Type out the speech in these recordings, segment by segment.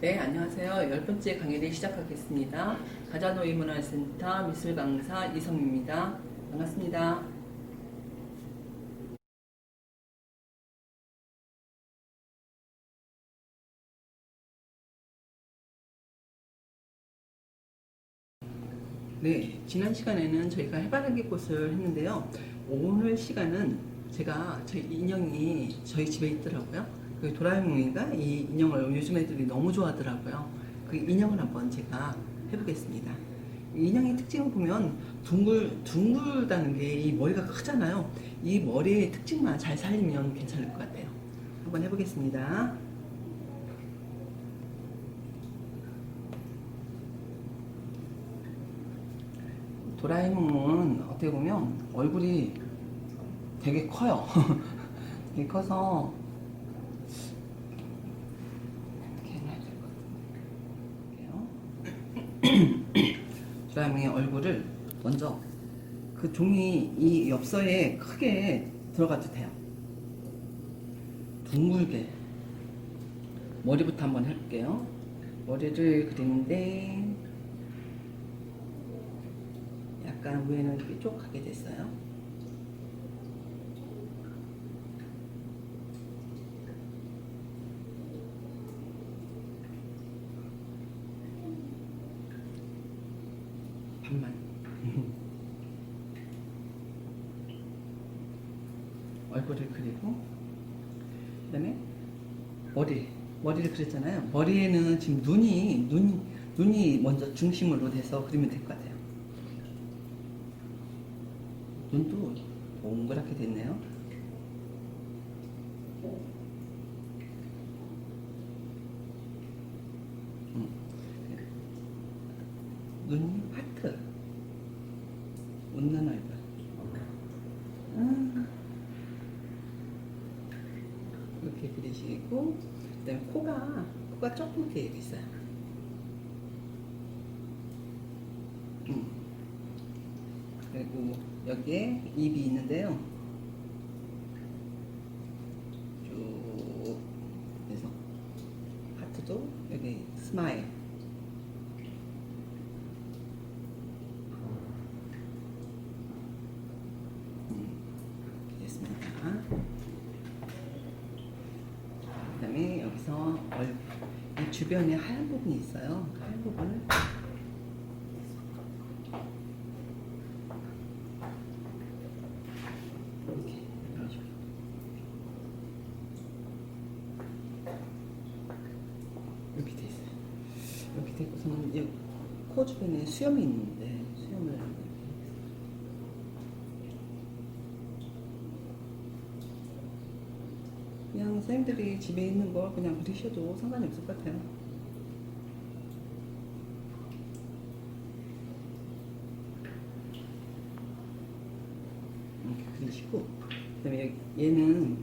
네, 안녕하세요. 열 번째 강의를 시작하겠습니다. 가자노이 문화센터 미술 강사 이성입니다. 반갑습니다. 네, 지난 시간에는 저희가 해바라기 꽃을 했는데요. 오늘 시간은 제가 저희 인형이 저희 집에 있더라고요. 그 도라에몽인가 이 인형을 요즘 애들이 너무 좋아하더라고요. 그 인형을 한번 제가 해보겠습니다. 이 인형의 특징을 보면 둥글 둥글다는 게 이 머리가 크잖아요. 이 머리의 특징만 잘 살리면 괜찮을 것 같아요. 한번 해보겠습니다. 도라에몽은 어떻게 보면 얼굴이 되게 커요. 되게 커서 이렇게 해놔야 될 것 같아요. 도라에몽의 얼굴을 먼저 그 종이 이 엽서에 크게 들어가도 돼요. 둥글게 머리부터 한번 해볼게요. 머리를 그리는데 약간 위에는 뾰족하게 됐어요. 반만. 얼굴을 그리고 그다음에 머리 머리를 그렸잖아요. 머리에는 지금 눈이 눈 눈이 먼저 중심으로 돼서 그리면 될 것 같아요. 눈도 동그랗게 됐네요. 음. 눈이 하트. 웃는 얼굴. 음. 이렇게 그리시고, 그 다음에 코가, 코가 조금 되어 있어요. 음. 그리고 여기에 입이 있는데요. 쭉 해서 하트도 여기 스마일. 음, 됐습니다. 그다음에 여기서 얼, 이 주변에 하얀 부분이 있어요. 그 하얀 부분을 이렇게. 이렇게 돼 있어요. 이렇게 되고서는 여기 코 주변에 수염이 있는데 수염을 이렇게 선생님들이 집에 있는 걸 그냥 그리셔도 상관이 없을 것 같아요. 이렇게 그리시고 그다음에 얘는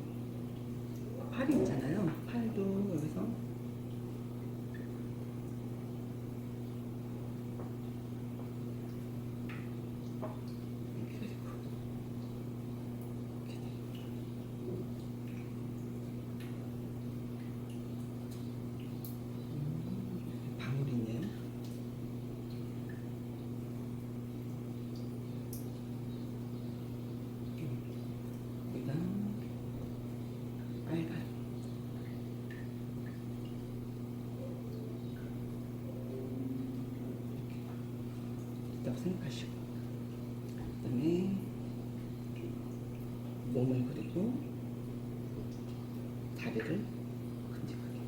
팔이 있잖아요. 팔도 여기서 이렇게 그리고 이렇게 음, 방울이 있네요. 여기다 빨간 있다고 생각하시고 그다음에 몸을 그리고 다리를 큼직하게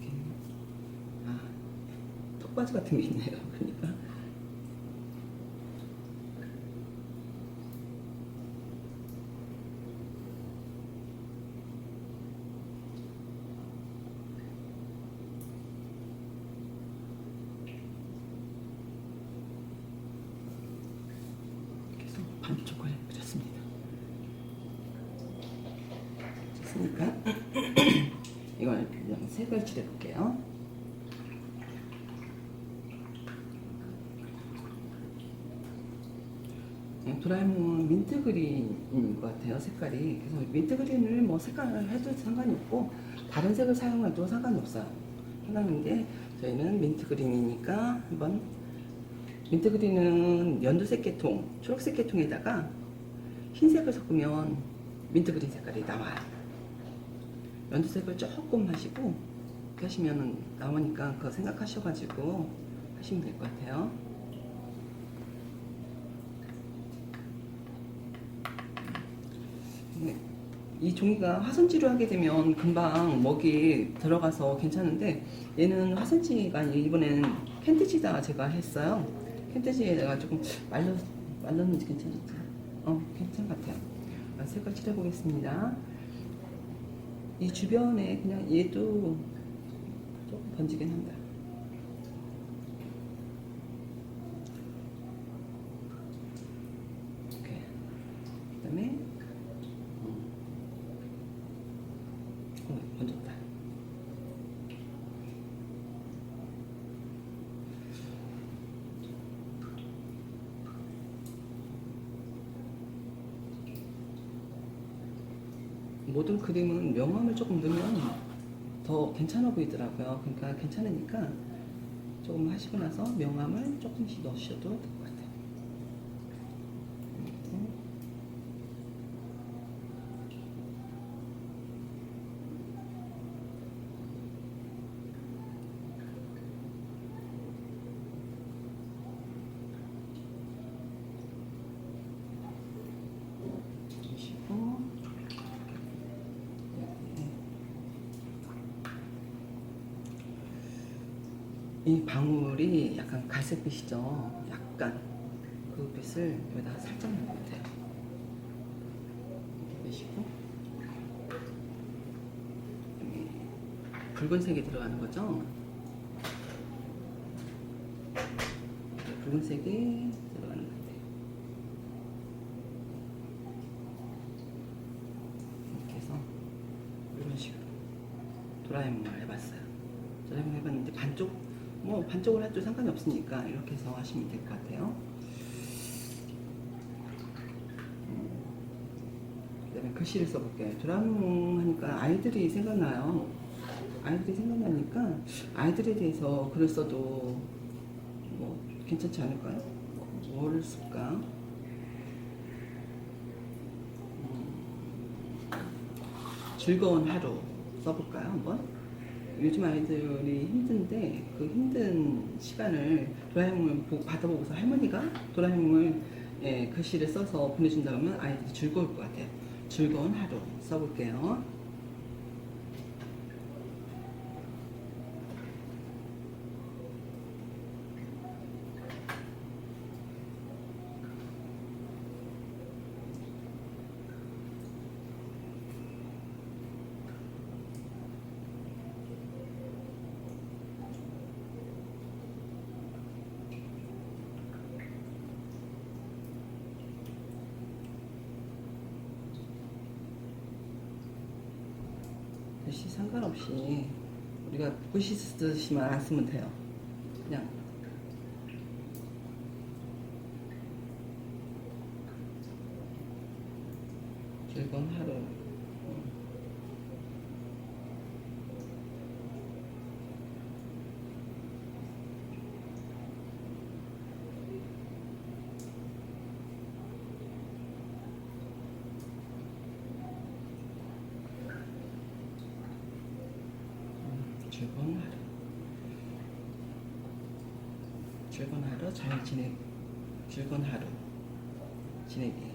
이렇게 아 턱받이 같은 게 있네요. 그러니까 반쪽을 그렸습니다. 했으니까 이걸 그냥 색을 칠해볼게요. 네, 도라에몽은 민트 그린인 것 같아요 색깔이. 그래서 민트 그린을 뭐 색깔을 해도 상관이 없고 다른 색을 사용해도 상관이 없어요. 상관인데 저희는 민트 그린이니까 한번 민트 그린은 연두색 계통 초록색 계통에다가 흰색을 섞으면 민트 그린 색깔이 나와요. 연두색을 조금 하시고 이렇게 하시면 나오니까 그거 생각하셔가지고 하시면 될 것 같아요 네. 이 종이가 화선지로 하게 되면 금방 먹이 들어가서 괜찮은데 얘는 화선지가 아니고 이번에는 캔디지다 제가 했어요. 캔디지에다가 조금 말려 말렸는지 괜찮을까? 어 괜찮은 것 같아요. 아, 색깔 칠해 보겠습니다. 이 주변에 그냥 얘도 조금 번지긴 한다. 이렇게 그다음에 어, 번졌다. 모든 그림은 명암을 조금 넣으면 더 괜찮아 보이더라고요. 그러니까 괜찮으니까 조금 하시고 나서 명암을 조금씩 넣으셔도 될 것 같아요. 이렇게. 주시고 이 방울이 약간 갈색빛이죠. 약간 그 빛을 여기다 살짝 넣으면 돼요. 이렇게 내시고 여기 붉은색이 들어가는 거죠. 이렇게 붉은색이 들어가는 것 같아요. 이렇게 해서 이런 식으로 도라에몽을 해봤어요. 도라에몽 해봤는데 반쪽 뭐 반쪽을 해도 상관이 없으니까 이렇게 해서 하시면 될 것 같아요. 음, 그다음에 글씨를 써볼게요. 도라에몽 하니까 아이들이 생각나요. 아이들이 생각나니까 아이들에 대해서 글을 써도 뭐 괜찮지 않을까요? 뭘 쓸까? 음, 즐거운 하루 써볼까요 한번? 요즘 아이들이 힘든데 그 힘든 시간을 도라에몽을 보- 받아보고서 할머니가 도라에몽을 예, 글씨를 써서 보내준다 그러면 아이들이 즐거울 것 같아요. 즐거운 하루 써볼게요. 글씨 상관없이 우리가 글씨 쓰시면 안 쓰면 돼요. 그냥 즐거운 하루. 음. 즐거운 하루. 즐거운 하루 잘 지내. 즐거운 하루 지내기.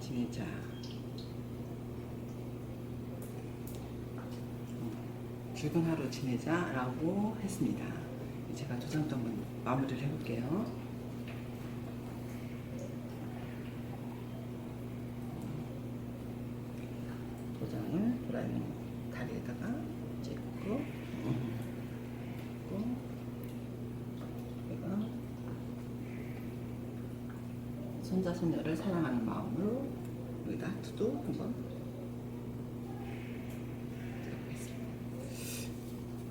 지내자. 규동하러 지내자라고 했습니다. 제가 조상동문 마무리를 해볼게요. 도장을 호랑이 다리에다가 찍고 찍고 내가 손자 손녀를 사랑하는 마음으로 여기다 두도 한번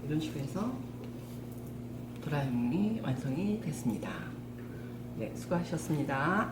이런 식으로 해서 도라에몽이 완성이 됐습니다. 네, 수고하셨습니다.